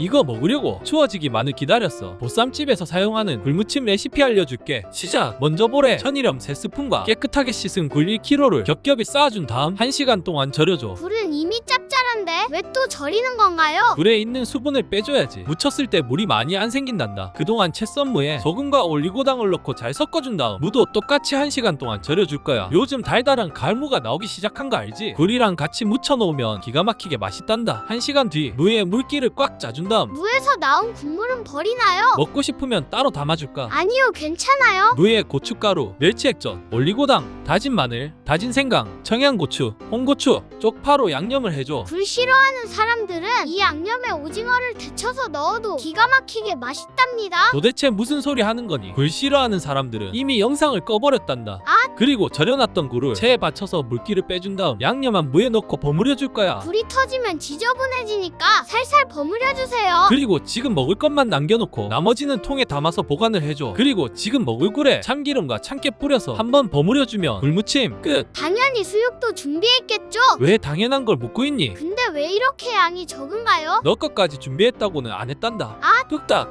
이거 먹으려고 추워지기 만을 기다렸어. 보쌈집에서 사용하는 굴무침 레시피 알려줄게. 시작. 먼저 볼에 천일염 3스푼과 깨끗하게 씻은 굴 1kg를 겹겹이 쌓아준 다음 1시간 동안 절여줘. 굴은 이미 짭짤한데 왜 또 절이는 건가요? 굴에 있는 수분을 빼줘야지. 묻혔을 때 물이 많이 안 생긴단다. 그동안 채썬 무에 소금과 올리고당을 넣고 잘 섞어준 다음 무도 똑같이 1시간 동안 절여줄 거야. 요즘 달달한 가을무가 나오기 시작한 거 알지? 굴이랑 같이 무쳐놓으면 기가 막히게 맛있단다. 1시간 뒤 무에 물기를 꽉 짜준 다음 무에서 나온 국물은 버리나요? 먹고 싶으면 따로 담아줄까? 아니요, 괜찮아요. 무에 고춧가루, 멸치액젓, 올리고당, 다진 마늘, 다진 생강, 청양고추, 홍고추, 쪽파로 양념을 해줘. 굴 싫어하는 사람들은 이 양념에 오징어를 데쳐서 넣어도 기가 막히게 맛있답니다. 도대체 무슨 소리 하는 거니? 굴 싫어하는 사람들은 이미 영상을 꺼버렸단다. 아! 그리고 절여놨던 굴을 체에 받쳐서 물기를 빼준 다음 양념한 무에 넣고 버무려 줄 거야. 불이 터지면 지저분해지니까 살살 버무려 주세요. 그리고 지금 먹을 것만 남겨놓고 나머지는 통에 담아서 보관을 해줘. 그리고 지금 먹을 굴에 참기름과 참깨 뿌려서 한번 버무려주면 굴무침 끝. 당연히 수육도 준비했겠죠? 왜 당연한 걸 묻고 있니? 근데 왜 이렇게 양이 적은가요? 너 것까지 준비했다고는 안 했단다. 아! 뚝딱